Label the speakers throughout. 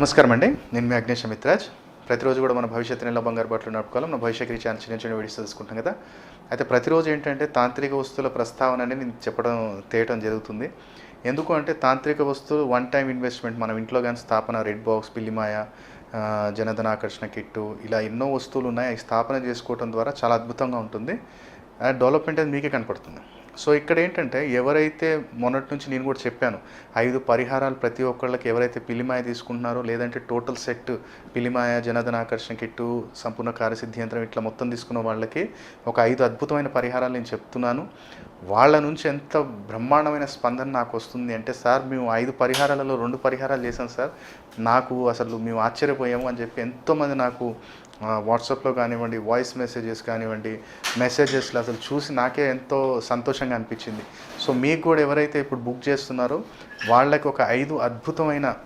Speaker 1: నమస్కారం అండి నేను మీ అగ్నేష్ మిత్రాజ్ ప్రతిరోజు కూడా మన భవిష్యత్తు నెల బంగారు బట్టలు నడుపుకోవాలి. మన భవిష్యత్ రీచ్ చిన్న చిన్న వీడియోస్ తెలుసుకుంటాం కదా. అయితే ప్రతిరోజు ఏంటంటే తాంత్రిక వస్తువుల ప్రస్తావన అనేది నేను చెప్పడం తేయటం జరుగుతుంది. ఎందుకు అంటే తాంత్రిక వస్తువులు వన్ టైం ఇన్వెస్ట్మెంట్ మనం ఇంట్లో కానీ స్థాపన రెడ్ బాక్స్ పిల్లిమాయ జనధన ఆకర్షణ కిట్టు ఇలా ఎన్నో వస్తువులు ఉన్నాయి. అవి స్థాపన చేసుకోవడం ద్వారా చాలా అద్భుతంగా ఉంటుంది. డెవలప్మెంట్ అనేది మీకే కనపడుతుంది. సో ఇక్కడ ఏంటంటే ఎవరైతే మొన్నటి నుంచి నేను కూడా చెప్పాను ఐదు పరిహారాలు ప్రతి ఒక్కళ్ళకి ఎవరైతే పిలిమాయ తీసుకుంటున్నారో లేదంటే టోటల్ సెట్ పిలిమాయ జనధన ఆకర్షణ కిట్టు సంపూర్ణ కార్యసిద్ధి యంత్రం ఇట్లా మొత్తం తీసుకున్న వాళ్ళకి ఒక ఐదు అద్భుతమైన పరిహారాలు నేను చెప్తున్నాను. వాళ్ళ నుంచి ఎంత బ్రహ్మాండమైన స్పందన నాకు వస్తుంది అంటే సార్ మేము ఐదు పరిహారాలలో రెండు పరిహారాలు చేశాం సార్. నాకు అసలు మేము ఆశ్చర్యపోయాము అని చెప్పి ఎంతోమంది నాకు వాట్సాప్లో కానివ్వండి వాయిస్ మెసేజెస్ కానివ్వండి మెసేజెస్లో అసలు చూసి నాకే ఎంతో సంతోషంగా అనిపించింది. సో మీకు కూడా ఎవరైతే ఇప్పుడు బుక్ చేస్తున్నారో వాళ్ళకి ఒక ఐదు అద్భుతమైన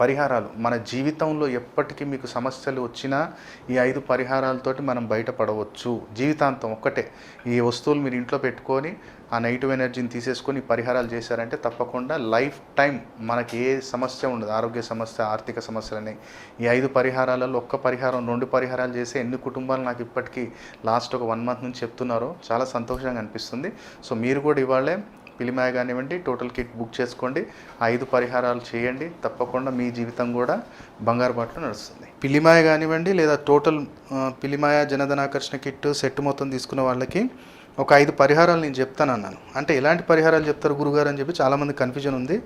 Speaker 1: పరిహారాలు. మన జీవితంలో ఎప్పటికీ మీకు సమస్యలు వచ్చినా ఈ ఐదు పరిహారాలతోటి మనం బయటపడవచ్చు. జీవితాంతం ఒక్కటే. ఈ వస్తువులు మీరు ఇంట్లో పెట్టుకొని ఆ నెగిటివ్ ఎనర్జీని తీసేసుకొని పరిహారాలు చేశారంటే తప్పకుండా లైఫ్ టైం మనకి ఏ సమస్య ఉండదు. ఆరోగ్య సమస్య ఆర్థిక సమస్యలని. ఈ ఐదు పరిహారాలలో ఒక్క పరిహారం రెండు పరిహారాలు చేసి ఎన్ని కుటుంబాలు నాకు ఇప్పటికీ లాస్ట్ ఒక వన్ మంత్ నుంచి చెప్తున్నారో చాలా సంతోషంగా అనిపిస్తుంది. సో మీరు కూడా ఇవాళే పిలిమాయ కానివ్వండి టోటల్ కిట్ బుక్ చేసుకోండి. ఐదు పరిహారాలు చేయండి. తప్పకుండా మీ జీవితం కూడా బంగారు బాటలో నడుస్తుంది. పిలిమాయ కానివ్వండి లేదా టోటల్ పిలిమాయ పిలిమాయ జనధనాకర్షణ కిట్ సెట్ మొత్తం తీసుకున్న వాళ్ళకి ఒక ఐదు పరిహారాలు నేను చెప్తాను అన్నాను. అంటే ఎలాంటి పరిహారాలు చెప్తారు గురుగారు అని చెప్పి చాలామంది కన్ఫ్యూజన్ ఉంది.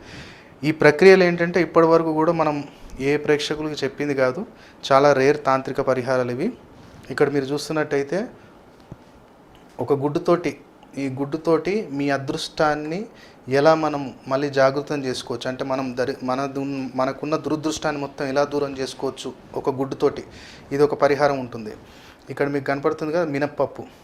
Speaker 1: ఈ ప్రక్రియలు ఏంటంటే ఇప్పటి వరకు కూడా మనం ఏ ప్రేక్షకులకి చెప్పింది కాదు. చాలా రేర్ తాంత్రిక పరిహారాలు ఇవి. ఇక్కడ మీరు చూస్తున్నట్టయితే ఒక గుడ్డుతోటి ఈ గుడ్డుతోటి మీ అదృష్టాన్ని ఎలా మనం మళ్ళీ జాగృతం చేసుకోవచ్చు? అంటే మనం దరి మన మనకున్న దురదృష్టాన్ని మొత్తం ఎలా దూరం చేసుకోవచ్చు? ఒక గుడ్డుతోటి. ఇది ఒక పరిహారం ఉంటుంది. ఇక్కడ మీకు కనపడుతుంది కదా మినప్పప్పు.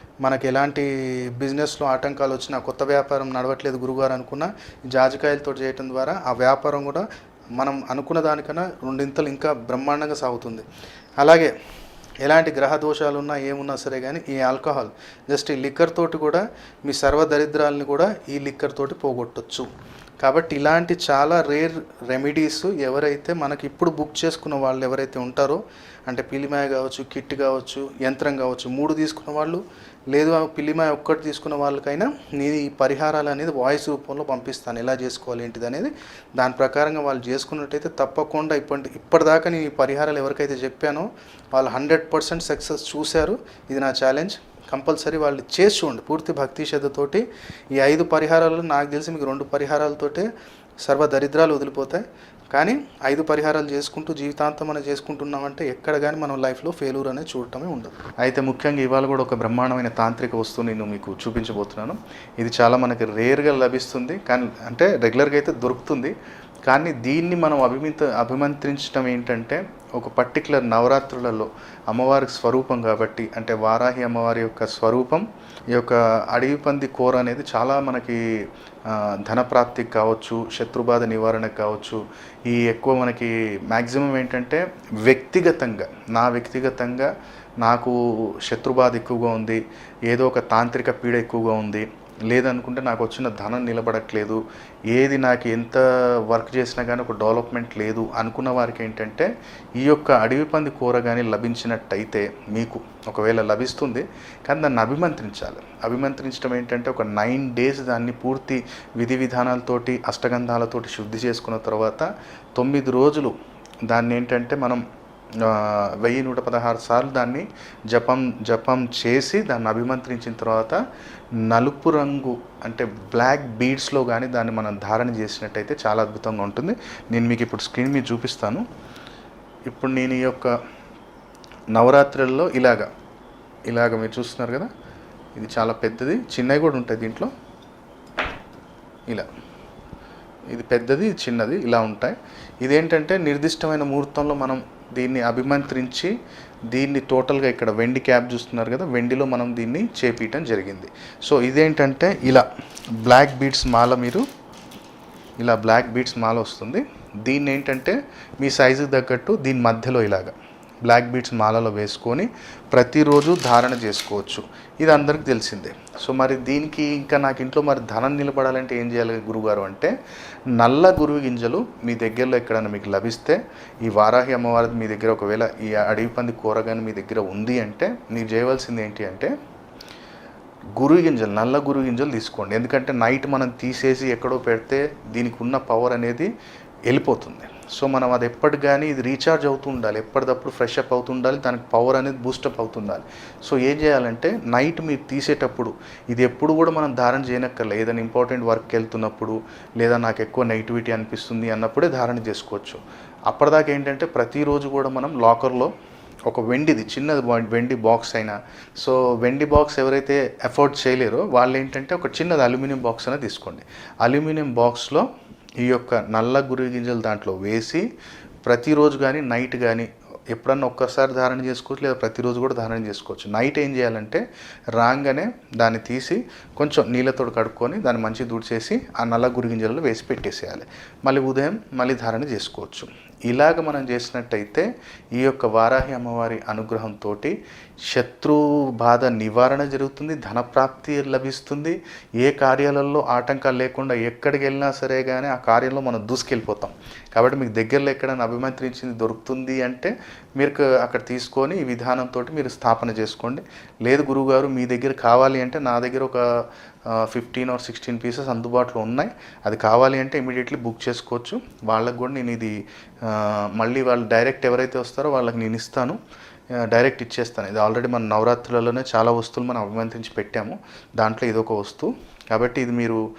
Speaker 1: మనకి ఎలాంటి బిజినెస్లో ఆటంకాలు వచ్చినా కొత్త వ్యాపారం నడవట్లేదు గురుగారు అనుకున్న జాజికాయలతో చేయటం ద్వారా ఆ వ్యాపారం కూడా మనం అనుకున్న దానికన్నా రెండింతలు ఇంకా బ్రహ్మాండంగా సాగుతుంది. అలాగే ఎలాంటి గ్రహ దోషాలు ఉన్నా ఏమున్నా సరే కానీ ఈ ఆల్కహాల్ జస్ట్ ఈ లిక్కర్ తోటి కూడా మీ సర్వదరిద్రాలని కూడా ఈ లిక్కర్ తోటి పోగొట్టచ్చు. కాబట్టి ఇలాంటి చాలా రేర్ రెమెడీస్ ఎవరైతే మనకి ఇప్పుడు బుక్ చేసుకున్న వాళ్ళు ఎవరైతే ఉంటారో అంటే పిల్లిమాయ కావచ్చు కిట్ కావచ్చు యంత్రం కావచ్చు మూడు తీసుకున్న వాళ్ళు లేదు ఆ పిల్లిమాయ ఒక్కటి తీసుకున్న వాళ్ళకైనా నేను ఈ పరిహారాలు అనేది వాయిస్ రూపంలో పంపిస్తాను. ఎలా చేసుకోవాలి ఏంటిది అనేది దాని ప్రకారంగా వాళ్ళు చేసుకున్నట్టయితే తప్పకుండా ఇప్పటి ఇప్పటిదాకా నేను ఈ పరిహారాలు ఎవరికైతే చెప్పానో వాళ్ళు హండ్రెడ్ పర్సెంట్ సక్సెస్ చూశారు. ఇది నా ఛాలెంజ్. కంపల్సరీ వాళ్ళు చేసి చూడండి. పూర్తి భక్తి శ్రద్ధతోటి ఈ ఐదు పరిహారాలు నాకు తెలిసి మీకు రెండు పరిహారాలతోటే సర్వ దరిద్రాలు వదిలిపోతాయి. కానీ ఐదు పరిహారాలు చేసుకుంటూ జీవితాంతం మనం చేసుకుంటున్నామంటే ఎక్కడ కానీ మనం లైఫ్లో ఫెయిల్యూర్ అనేది చూడటమే ఉండదు. అయితే ముఖ్యంగా ఇవాళ కూడా ఒక బ్రహ్మాండమైన తాంత్రిక వస్తువు నేను మీకు చూపించబోతున్నాను. ఇది చాలా మనకి రేర్గా లభిస్తుంది. కానీ అంటే రెగ్యులర్గా అయితే దొరుకుతుంది. కానీ దీన్ని మనం అభిమిత అభిమంత్రించడం ఏంటంటే ఒక పర్టికులర్ నవరాత్రులలో అమ్మవారికి స్వరూపం కాబట్టి అంటే వారాహి అమ్మవారి యొక్క స్వరూపం ఈ యొక్క అడవి పంది కూర అనేది చాలా మనకి ధనప్రాప్తికి కావచ్చు శత్రుబాధ నివారణకు కావచ్చు ఈ ఎక్కువ మనకి మ్యాక్సిమం ఏంటంటే వ్యక్తిగతంగా నా వ్యక్తిగతంగా నాకు శత్రుబాధ ఎక్కువగా ఉంది ఏదో ఒక తాంత్రిక పీడ ఎక్కువగా ఉంది లేదనుకుంటే నాకు వచ్చిన ధనం నిలబడట్లేదు. ఏది నాకు ఎంత వర్క్ చేసినా కానీ ఒక డెవలప్మెంట్ లేదు అనుకున్న వారికి ఏంటంటే ఈ యొక్క అడవి పంది కూర కానీ లభించినట్టయితే మీకు ఒకవేళ లభిస్తుంది కానీ దాన్ని అభిమంత్రించాలి. అభిమంత్రించడం ఏంటంటే ఒక నైన్ డేస్ దాన్ని పూర్తి విధి విధానాలతోటి అష్టగంధాలతోటి శుద్ధి చేసుకున్న తర్వాత తొమ్మిది రోజులు దాన్ని ఏంటంటే మనం వెయ్యి నూట పదహారు సార్లు దాన్ని జపం జపం చేసి దాన్ని అభిమంత్రించిన తర్వాత నలుపు రంగు అంటే బ్లాక్ బీడ్స్లో కానీ దాన్ని మనం ధారణ చేసినట్టయితే చాలా అద్భుతంగా ఉంటుంది. నేను మీకు ఇప్పుడు స్క్రీన్ మీద చూపిస్తాను. ఇప్పుడు నేను ఈ యొక్క నవరాత్రుల్లో ఇలాగా ఇలాగ మీరు చూస్తున్నారు కదా ఇది చాలా పెద్దది చిన్నవి కూడా ఉంటాయి దీంట్లో. ఇలా ఇది పెద్దది చిన్నది ఇలా ఉంటాయి. ఇదేంటంటే నిర్దిష్టమైన ముహూర్తంలో మనం దీన్ని అభిమంత్రించి దీన్ని టోటల్గా ఇక్కడ వెండి క్యాప్ చూస్తున్నారు కదా వెండిలో మనం దీన్ని చేపించడం జరిగింది. సో ఇదేంటంటే ఇలా బ్లాక్ బీడ్స్ మాల మీరు ఇలా బ్లాక్ బీడ్స్ మాల వస్తుంది. దీన్ని ఏంటంటే మీ సైజుకి తగ్గట్టు దీని మధ్యలో ఇలాగా. బ్లాక్ బీడ్స్ మాలలో వేసుకొని ప్రతిరోజు ధారణ చేసుకోవచ్చు. ఇది అందరికి తెలిసిందే. సో మరి దీనికి ఇంకా నాకు ఇంట్లో మరి ధనం నిలబడాలంటే ఏం చేయాలి గురుగారు అంటే నల్ల గురువు గింజలు మీ దగ్గరలో ఎక్కడైనా మీకు లభిస్తే ఈ వారాహి అమ్మవారి మీ దగ్గర ఒకవేళ ఈ అడవి పంది కూరగాని మీ దగ్గర ఉంది అంటే మీరు చేయవలసింది ఏంటి అంటే గురువు గింజలు నల్ల గురువు గింజలు తీసుకోండి. ఎందుకంటే నైట్ మనం తీసేసి ఎక్కడో పెడితే దీనికి ఉన్న పవర్ అనేది వెళ్ళిపోతుంది. సో మనం అది ఎప్పటికి కానీ ఇది రీఛార్జ్ అవుతూ ఉండాలి ఎప్పటికప్పుడు ఫ్రెష్ అప్ అవుతూ ఉండాలి దానికి పవర్ అనేది బూస్టప్ అవుతుండాలి. సో ఏం చేయాలంటే నైట్ మీరు తీసేటప్పుడు ఇది ఎప్పుడు కూడా మనం ధారణ చేయనక్కర్లే. ఏదైనా ఇంపార్టెంట్ వర్క్కి వెళ్తున్నప్పుడు లేదా నాకు ఎక్కువ నెగిటివిటీ అనిపిస్తుంది అన్నప్పుడే ధారణ చేసుకోవచ్చు. అప్పటిదాకా ఏంటంటే ప్రతిరోజు కూడా మనం లాకర్లో ఒక వెండిది చిన్నది వెండి బాక్స్ అయినా. సో వెండి బాక్స్ ఎవరైతే అఫోర్డ్ చేయలేరో వాళ్ళు ఏంటంటే ఒక చిన్నది అల్యూమినియం బాక్స్ అనేది తీసుకోండి. అల్యూమినియం బాక్స్లో ఈ యొక్క నల్ల గురి గింజలు దాంట్లో వేసి ప్రతిరోజు కానీ నైట్ కానీ ఎప్పుడన్నా ఒక్కసారి ధారణ చేసుకోవచ్చు లేదా ప్రతిరోజు కూడా ధారణ చేసుకోవచ్చు. నైట్ ఏం చేయాలంటే రాగానే దాన్ని తీసి కొంచెం నీళ్ళతో కడుక్కొని దాన్ని మంచి దుడిచేసి ఆ నల్ల గురిగింజలలో వేసి పెట్టేసేయాలి. మళ్ళీ ఉదయం మళ్ళీ ధారణ చేసుకోవచ్చు. ఇలాగ మనం చేసినట్టయితే ఈ యొక్క వారాహి అమ్మవారి అనుగ్రహంతో శత్రు బాధ నివారణ జరుగుతుంది ధనప్రాప్తి లభిస్తుంది. ఏ కార్యాలలో ఆటంకాలు లేకుండా ఎక్కడికి వెళ్ళినా సరే కానీ ఆ కార్యంలో మనం దూసుకెళ్ళిపోతాం. కాబట్టి మీకు దగ్గరలో ఎక్కడైనా అభిమంత్రించింది దొరుకుతుంది అంటే మీరు అక్కడ తీసుకొని ఈ విధానంతో మీరు స్థాపన చేసుకోండి. లేదు గురువుగారు మీ దగ్గర కావాలి అంటే నా దగ్గర ఒక ఫిఫ్టీన్ ఆర్ సిక్స్టీన్ పీసెస్ అందుబాటులో ఉన్నాయి. అది కావాలి అంటే ఇమీడియట్లీ బుక్ చేసుకోవచ్చు. వాళ్ళకు కూడా నేను ఇది మళ్ళీ వాళ్ళు డైరెక్ట్ ఎవరైతే వస్తారో వాళ్ళకి నేను ఇస్తాను. డైరెక్ట్ ఇచ్చేస్తాను. ఇది ఆల్రెడీ మన నవరాత్రులలోనే చాలా వస్తువులు మనం అభిమంత్రించి పెట్టాము. దాంట్లో ఇదొక వస్తువు. కాబట్టి ఇది మీరు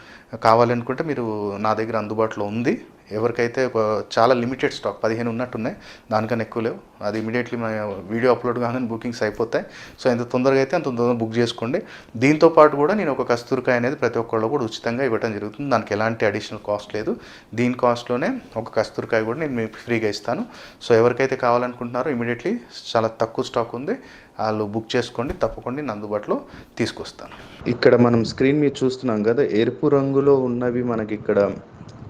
Speaker 1: కావాలనుకుంటే మీరు నా దగ్గర అందుబాటులో ఉంది. ఎవరికైతే ఒక చాలా లిమిటెడ్ స్టాక్ పదిహేను ఉన్నట్టున్నాయి దానికన్నా ఎక్కువ లేవు. అది ఇమీడియట్లీ మన వీడియో అప్లోడ్ కాగానే బుకింగ్స్ అయిపోతాయి. సో ఎంత తొందరగా అయితే అంత తొందరగా బుక్ చేసుకోండి. దీంతో పాటు కూడా నేను ఒక కస్తూరికాయ అనేది ప్రతి ఒక్కళ్ళు కూడా ఉచితంగా ఇవ్వడం జరుగుతుంది. దానికి ఎలాంటి అడిషనల్ కాస్ట్ లేదు. దీని కాస్ట్లోనే ఒక కస్తూరికాయ కూడా నేను మీకు ఫ్రీగా ఇస్తాను. సో ఎవరికైతే కావాలనుకుంటున్నారో ఇమీడియట్లీ చాలా తక్కువ స్టాక్ ఉంది. వాళ్ళు బుక్ చేసుకోండి. తప్పకుండా నేను అందుబాటులో తీసుకొస్తాను. ఇక్కడ మనం స్క్రీన్ మీద చూస్తున్నాం కదా ఎరుపు రంగులో ఉన్నవి మనకి ఇక్కడ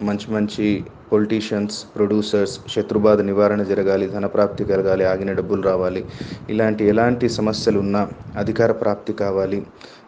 Speaker 1: మంచి మంచి పొలిటీషియన్స్ ప్రొడ్యూసర్స్ శత్రుబాధ నివారణ జరగాలి ధనప్రాప్తి కలగాలి ఆగిన డబ్బులు రావాలి. ఇలాంటి ఎలాంటి సమస్యలు ఉన్నా అధికార ప్రాప్తి కావాలి.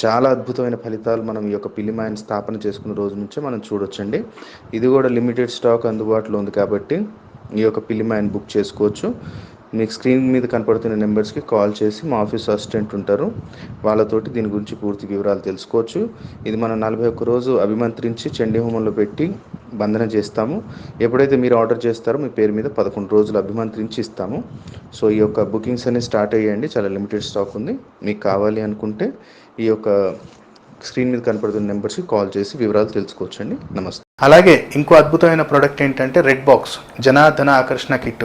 Speaker 1: చాలా అద్భుతమైన ఫలితాలు మనం ఈ యొక్క పిల్లిమాయని స్థాపన చేసుకున్న రోజు నుంచే మనం చూడొచ్చండి. ఇది కూడా లిమిటెడ్ స్టాక్ అందుబాటులో ఉంది కాబట్టి ఈ యొక్క పిల్లిమాయని బుక్ చేసుకోవచ్చు. మీకు స్క్రీన్ మీద కనపడుతున్న నెంబర్స్కి కాల్ చేసి మా ఆఫీస్ అసిస్టెంట్ ఉంటారు. వాళ్ళతోటి దీని గురించి పూర్తి వివరాలు తెలుసుకోవచ్చు. ఇది మనం నలభై ఒక్క రోజు అభిమంత్రించి చండీ హోమంలో పెట్టి బంధన చేస్తాము. ఎప్పుడైతే మీరు ఆర్డర్ చేస్తారో మీ పేరు మీద పదకొండు రోజులు అభిమంత్రించి ఇస్తాము. సో ఈ యొక్క బుకింగ్స్ అనేవి స్టార్ట్ అయ్యాయండి. చాలా లిమిటెడ్ స్టాక్ ఉంది. మీకు కావాలి అనుకుంటే ఈ యొక్క స్క్రీన్ మీద కనపడుతున్న నెంబర్స్కి కాల్ చేసి వివరాలు తెలుసుకోవచ్చండి. నమస్తే. అలాగే ఇంకో అద్భుతమైన ప్రోడక్ట్ ఏంటంటే రెడ్ బాక్స్ జనాధన ఆకర్షణ కిట్.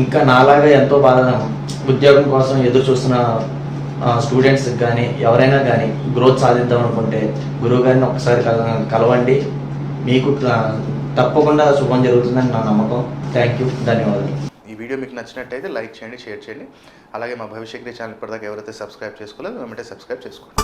Speaker 2: ఇంకా నాలాగా ఎంతో బాధ ఉద్యోగం కోసం ఎదురు చూస్తున్న స్టూడెంట్స్కి కానీ ఎవరైనా కానీ గ్రోత్ సాధిద్దాం అనుకుంటే గురువు గారిని ఒకసారి కల కలవండి. మీకు తప్పకుండా శుభం జరుగుతుందని నా నమ్మకం. థ్యాంక్ యూ ధన్యవాదాలు.
Speaker 1: ఈ వీడియో మీకు నచ్చినట్టయితే లైక్ చేయండి షేర్ చేయండి. అలాగే మా భవిష్యక్రి ఛానల్ ఇప్పటిదాకా ఎవరైతే సబ్స్క్రైబ్ చేసుకోలేదు మేమంటే సబ్స్క్రైబ్ చేసుకోండి.